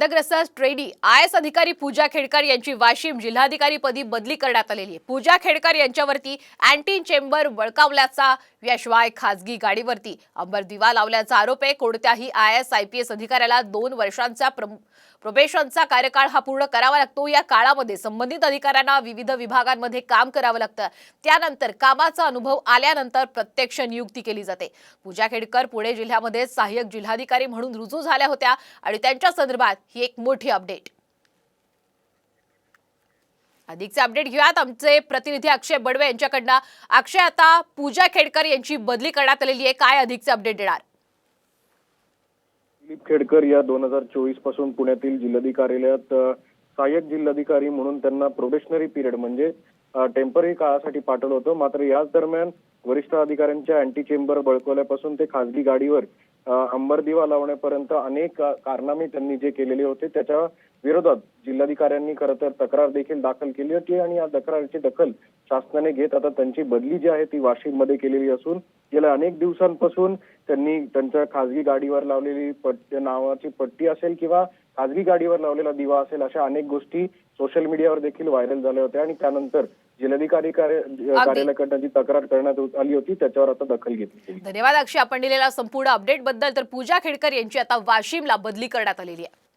वादग्रस्त treaty I S अधिकारी पूजा खेडकर यांची वाशिम जिल्हाधिकारी पदी बदली करण्यात आलेली आहे. पूजा खेडकर यांच्यावरती अँटी चेंबर बळकावल्याचा याशिवाय खासगी गाडीवरती. अंबर दिवा लावल्याचा आरोप आहे. कोणत्याही I S I P S अधिकाऱ्याला दोन वर्षांचा प्रोबेशनचा कार्यकाळ हा पूर्ण करावा लागतो. या काळामध्ये संबंधित अधिकाऱ्यांना विविध विभागांमध्ये काम करावं लागतं. त्यानंतर कामाचा अनुभव आल्यानंतर प्रत्यक्ष नियुक्ती केली जाते. पूजा खेडकर पुणे जिल्ह्यामध्ये सहाय्यक जिल्हाधिकारी म्हणून रुजू झाल्या होत्या आणि त्यांच्या संदर्भात ही एक मोठी अपडेट. अधिकचे अपडेट घेऊयात. आमचे प्रतिनिधी अक्षय बडवे यांच्याकडनं. अक्षय आता पूजा खेडकर यांची बदली करण्यात आलेली आहे. काय अधिकचे अपडेट देणार? दिलीप खेडकर या दोन हजार चोवीसपासून पुण्यातील जिल्हाधिकार्यालयात अ, सहाय्यक जिल्हाधिकारी म्हणून त्यांना प्रोबेशनरी पिरियड म्हणजे टेंपररी काळासाठी पाठवलं होतं. मात्र याच दरम्यान वरिष्ठ अधिकाऱ्यांच्या अँटी चेंबर बळकवल्यापासून ते खासगी गाडीवर अंबरदिवा लावण्यापर्यंत अनेक कारनामे त्यांनी जे केलेले होते त्याच्या विरोधात जिल्हाधिकाऱ्यांनी खरं तर तक्रार देखील दाखल केली होती आणि या तक्रारीची दखल शासनाने घेत आता त्यांची बदली जी आहे ती वाशिममध्ये केलेली असून गेल्या अनेक दिवसांपासून त्यांनी त्यांच्या खासगी गाडीवर लावलेली पट्टी नावाची पट्टी असेल किंवा खासगी गाडीवर लावलेला दिवा असेल अशा अनेक गोष्टी सोशल मीडियावर देखील व्हायरल झाल्या होत्या आणि त्यानंतर जिल्हाधिकारी कार्य कार्यालयाकडनं जी तक्रार करण्यात आली होती त्याच्यावर आता दखल घेतली धन्यवाद अक्षय. आपण दिलेल्या संपूर्ण अपडेटबद्दल तर पूजा खेडकर यांची आता वाशिमला बदली करण्यात आलेली आहे.